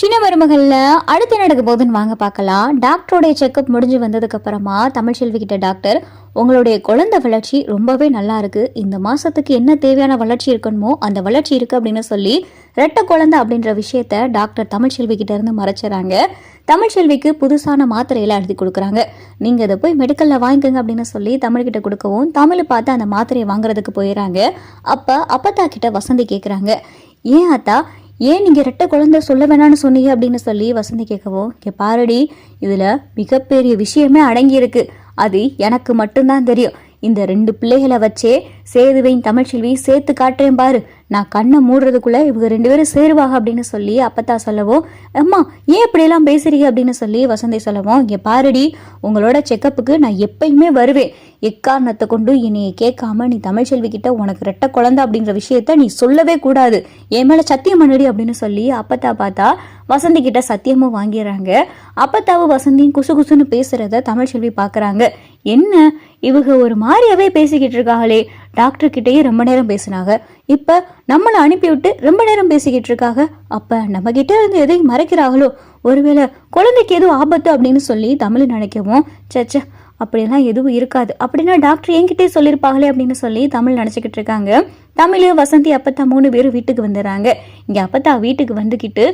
சின்ன மருமகள்ல அடுத்து நடக்க போகுதுன்னு வாங்க பார்க்கலாம். டாக்டரோடைய செக்கப் முடிஞ்சு வந்ததுக்கு அப்புறமா கிட்ட டாக்டர் உங்களுடைய குழந்தை வளர்ச்சி ரொம்பவே நல்லா இருக்கு. இந்த மாசத்துக்கு என்ன தேவையான வளர்ச்சி இருக்கணுமோ அந்த வளர்ச்சி இருக்கு அப்படின்னு சொல்லி ரெட்ட குழந்தை அப்படின்ற விஷயத்த டாக்டர் தமிழ்ச்செல்வி கிட்ட இருந்து மறைச்சிறாங்க தமிழ்ச்செல்விக்கு புதுசான மாத்திரையில எழுதி கொடுக்குறாங்க. நீங்க அதை போய் மெடிக்கல்ல வாங்கிக்கோங்க அப்படின்னு சொல்லி தமிழ்கிட்ட கொடுக்கவும் தமிழ் பார்த்து அந்த மாத்திரையை வாங்குறதுக்கு போயிடறாங்க. அப்ப அப்பத்தா கிட்ட வசந்தி கேட்குறாங்க ஏன் அத்தா? ஏன் நீங்கள் ரெட்டை குழந்தை சொல்ல வேணாம்னு சொன்னீங்க அப்படின்னு சொல்லி வசந்தி கேட்கவும் இங்கே பாருடி இதில் மிகப்பெரிய விஷயமே அடங்கியிருக்கு. அது எனக்கு மட்டும்தான் தெரியும். இந்த ரெண்டு பிள்ளைகளை வச்சே சேதுவையும் தமிழ்ச்செல்வியும் சேர்த்து காட்டுறேன் பாரு. நான் கண்ணை மூடுறதுக்குள்ளே இவங்க ரெண்டு பேரும் சேருவாங்க அப்படின்னு சொல்லி அப்பத்தா சொல்லவும் அம்மா ஏன் இப்படியெல்லாம் பேசுறீங்க? அப்படின்னு சொல்லி வசந்தி சொல்லவும் இங்கே பாருடி உங்களோட செக்கப்புக்கு நான் எப்பயுமே வருவேன். எக்காரணத்தை கொண்டு என்னைய கேட்காம நீ தமிழ்ச்செல்வி கிட்ட உனக்கு ரெட்ட குழந்தை அப்படிங்கிற விஷயத்த நீ சொல்லவே கூடாது. என் மேல சத்தியம் பண்ணடி அப்படின்னு சொல்லி அப்பத்தா பார்த்தா வசந்தி கிட்ட சத்தியமும் வாங்கிடுறாங்க. அப்பத்தாவும் வசந்தியும் குசு குசுன்னு பேசுறத தமிழ்ச்செல்வி பார்க்குறாங்க என்ன? இவங்க ஒரு மாதிரியாவே பேசிக்கிட்டு இருக்காங்களே. டாக்டர் கிட்டேயே ரொம்ப நேரம் பேசினாங்க. இப்ப நம்மளை அனுப்பிவிட்டு ரொம்ப நேரம் பேசிக்கிட்டு இருக்காங்க. அப்ப நம்ம கிட்ட இருந்து எதையும் மறைக்கிறாங்களோ? ஒருவேளை குழந்தைக்கு எதுவும் ஆபத்து அப்படின்னு சொல்லி தமிழ் நினைக்கவும். சச்சா அப்படிலாம் எதுவும் இருக்காது. அப்படின்னா டாக்டர் என்கிட்டே சொல்லியிருப்பாங்களே அப்படின்னு சொல்லி தமிழ் நினச்சிக்கிட்டு இருக்காங்க. தமிழ் வசந்தி அப்பத்தா மூணு பேரும் வீட்டுக்கு வந்துடுறாங்க. இங்கே அப்பத்தா வீட்டுக்கு வந்துக்கிட்டு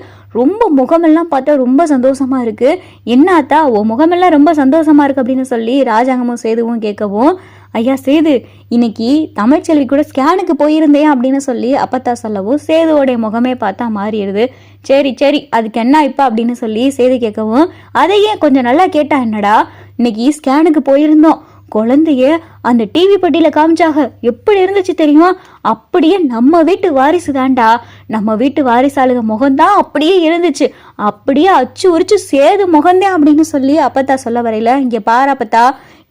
ரொம்ப முகமெல்லாம் பார்த்தா ரொம்ப சந்தோஷமா இருக்கு. என்ன அத்தா உன் முகமெல்லாம் ரொம்ப சந்தோஷமா இருக்கு அப்படின்னு சொல்லி ராஜாங்கமும் சேதுவும் கேட்கவும் ஐயா சேது இன்னைக்கு தமிழ்ச்செல்வி கூட ஸ்கேனுக்கு போயிருந்தேன் அப்படின்னு சொல்லி அப்பத்தா சொல்லவும் சேதுவோடைய முகமே பார்த்தா மாறிடுது. சரி சரி அதுக்கு என்ன இப்போ? அப்படின்னு சொல்லி சேது கேட்கவும் அதையே கொஞ்சம் நல்லா கேட்டா என்னடா? இன்னைக்கு ஸ்கேனுக்கு போயிருந்தோம். குழந்தைய அந்த டிவி பட்டியில காமிச்சாக எப்படி இருந்துச்சு தெரியுமா? அப்படியே நம்ம வீட்டு வாரிசு தாண்டா நம்ம வீட்டு வாரிசாளுக முகம்தான் அப்படியே இருந்துச்சு. அப்படியே அச்சு உரிச்சு சேது முகந்தேன் அப்படின்னு சொல்லி அப்பத்தா சொல்ல வரையில இங்கே பாரு அப்பத்தா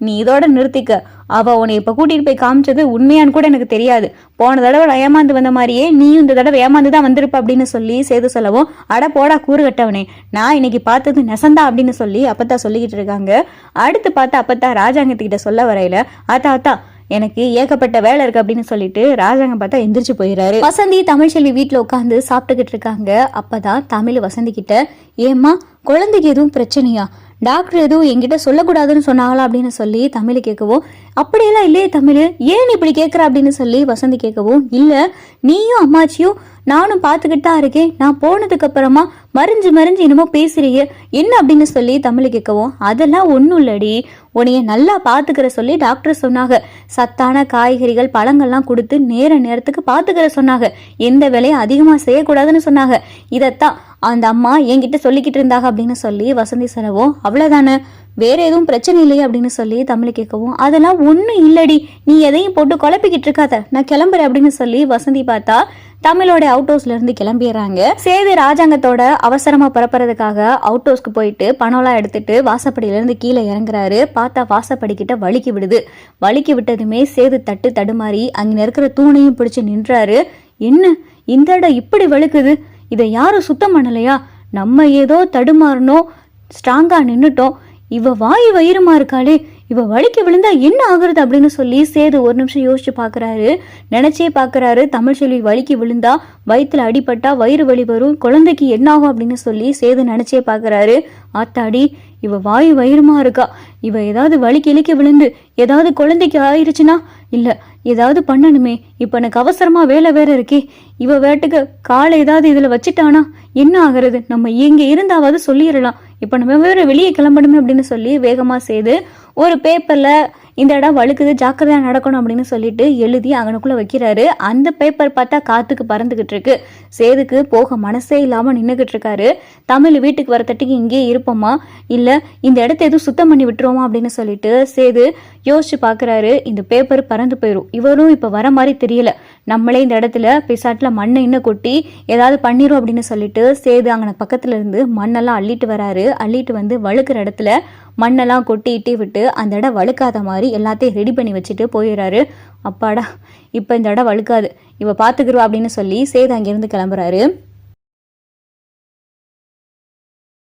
நீ இதோட நிறுத்திக்க. அவ உன்னை இப்ப கூட்டிட்டு போய் காமிச்சது உண்மையான்னு கூட எனக்கு தெரியாது. போன தடவை நான் ஏமாந்து வந்த மாதிரியே நீயும் இந்த தடவை ஏமாந்து தான் வந்திருப்ப அப்படின்னு சொல்லி சேது சொல்லவும் அட போடா கூறு கட்டவனே நான் இன்னைக்கு பார்த்தது நெசந்தா அப்படின்னு சொல்லி அப்பத்தா சொல்லிக்கிட்டு இருக்காங்க. அடுத்து பார்த்தா அப்பத்தா ராஜாங்கத்துக்கிட்ட சொல்ல வரையில ஆத்தா ஆத்தா எனக்கு ஏகப்பட்ட வேலை இருக்கு அப்படின்னு சொல்லிட்டு ராஜாங்க பார்த்தா எந்திரிச்சு போயிடுறாரு வசந்தி தமிழ்ச்செல்வி வீட்டில் உட்காந்து சாப்பிட்டுக்கிட்டு இருக்காங்க. அப்பதான் தமிழ் வசந்தி கிட்ட ஏம்மா குழந்தைக்கு எதுவும் பிரச்சனையா? டாக்டர் எதுவும் என்கிட்ட சொல்லக்கூடாதுன்னு சொன்னாங்களா அப்படின்னு சொல்லி தமிழ் கேட்கவும் அப்படியெல்லாம் இல்லையே தமிழ் ஏன் இப்படி கேட்குற? அப்படின்னு சொல்லி வசந்தி கேட்கவும் இல்லை நீயும் அம்மாச்சியும் நானும் பார்த்துக்கிட்டு தான் இருக்கேன். நான் போனதுக்கு அப்புறமா மறிஞ்சு மறிஞ்சு என்னமோ பேசுறீங்க. என்ன? அப்படின்னு சொல்லி தமிழ் கேட்கவும் அதெல்லாம் ஒன்றும் இல்லடி. உனைய நல்லா பார்த்துக்கிற சொல்லி டாக்டர் சொன்னாங்க. சத்தான காய்கறிகள் பழங்கள்லாம் கொடுத்து நேர நேரத்துக்கு பார்த்துக்கிற சொன்னாங்க. எந்த வேலையும் அதிகமாக செய்யக்கூடாதுன்னு சொன்னாங்க. இதைத்தான் அந்த அம்மா என்கிட்ட சொல்லிக்கிட்டு இருந்தாங்க அப்படின்னு சொல்லி வசந்தி செலவும் அவ்வளோதானே வேற எதுவும் பிரச்சனை இல்லையே? அப்படின்னு சொல்லி தமிழ் கேட்கவும் அதெல்லாம் ஒன்றும் இல்லடி. நீ எதையும் போட்டு குழப்பிக்கிட்டு இருக்காத. நான் கிளம்புறேன் அப்படின்னு சொல்லி வசந்தி பார்த்தா தமிழோட அவுட் ஹவுஸ்ல இருந்து கிளம்பிடுறாங்க. சேது ராஜாங்கத்தோட அவசரமா புறப்படுறதுக்காக அவுட் ஹவுஸ்க்கு போயிட்டு பணம்லாம் எடுத்துட்டு வாசப்படியில இருந்து கீழே இறங்குறாரு. பார்த்தா வாசப்படிக்கிட்ட வலிக்கு விடுது. வலிக்கு விட்டதுமே சேது தட்டு தடுமாறி அங்க இருக்கிற தூணையும் பிடிச்சு நின்றாரு. என்ன? இந்த இடம் இப்படி வழுக்குது? இதை யாரும் சுத்தம் பண்ணலையா? நம்ம ஏதோ தடுமாறணும் ஸ்ட்ராங்காக நின்றுட்டோம் இவ வாய் வயிறுமா இருக்காளே இவ வலிக்கு விழுந்தா என்ன ஆகுறது அப்படின்னு சொல்லி சேது ஒரு நிமிஷம் யோசிச்சு பார்க்கறாரு நினைச்சே பார்க்கறாரு தமிழ்ச்செல்வி வலிக்கு விழுந்தா வயிற்றுல அடிபட்டா வயிறு வலி வரும் குழந்தைக்கு என்ன ஆகும் அப்படின்னு சொல்லி சேது நினைச்சே பார்க்கறாரு ஆத்தாடி இவ வாய் வயிறுமா இருக்கா? இவ ஏதாவது வலிக்கு இழுக்க விழுந்து ஏதாவது குழந்தைக்கு ஆயிடுச்சுன்னா இல்லை ஏதாவது பண்ணணுமே. இப்போ எனக்கு அவசரமாக வேலை வேற இருக்கே. இவ வேட்டுக்கு காலை ஏதாவது இதில் வச்சுட்டானா? என்ன ஆகிறது? நம்ம இங்கே இருந்தாவது சொல்லிடலாம். இப்போ நம்ம வேற வெளியே கிளம்பணுமே அப்படின்னு சொல்லி வேகமாக செய்து ஒரு பேப்பரில் இந்த இடம் வழுக்குது ஜாக்கிரதையாக நடக்கணும் அப்படின்னு சொல்லிட்டு எழுதி அங்கனுக்குள்ளே வைக்கிறாரு. அந்த பேப்பர் பார்த்தா காற்றுக்கு பறந்துக்கிட்டு இருக்கு. சேதுக்கு போக மனசே இல்லாமல் நின்றுக்கிட்டு இருக்காரு. தமிழ் வீட்டுக்கு வரத்தட்டுக்கு இங்கேயே இருப்போமா? இல்லை இந்த இடத்த எதுவும் சுத்தம் பண்ணி விட்டுருவோமா அப்படின்னு சொல்லிட்டு சேது யோசிச்சு பார்க்குறாரு. இந்த பேப்பர் பறந்து போயிடும் இவரும் இப்போ வர மாதிரி தெரியல. நம்மளே இந்த இடத்துல பிசாட்டில் மண்ணை இன்னும் கொட்டி ஏதாவது பண்ணிடும் அப்படின்னு சொல்லிட்டு சேது அங்கே பக்கத்துல இருந்து மண்ணெல்லாம் அள்ளிட்டு வராரு. அள்ளிட்டு வந்து வழுக்கிற இடத்துல மண்ணெல்லாம் கொட்டி இட்டி விட்டு அந்த இடம் வழுக்காத மாதிரி எல்லாத்தையும் ரெடி பண்ணி வச்சுட்டு போயிடுறாரு. அப்பாடா இப்போ இந்த இடம் வழுக்காது. இவ பார்த்துக்கிருவா அப்படின்னு சொல்லி சேது அங்கேருந்து கிளம்புறாரு.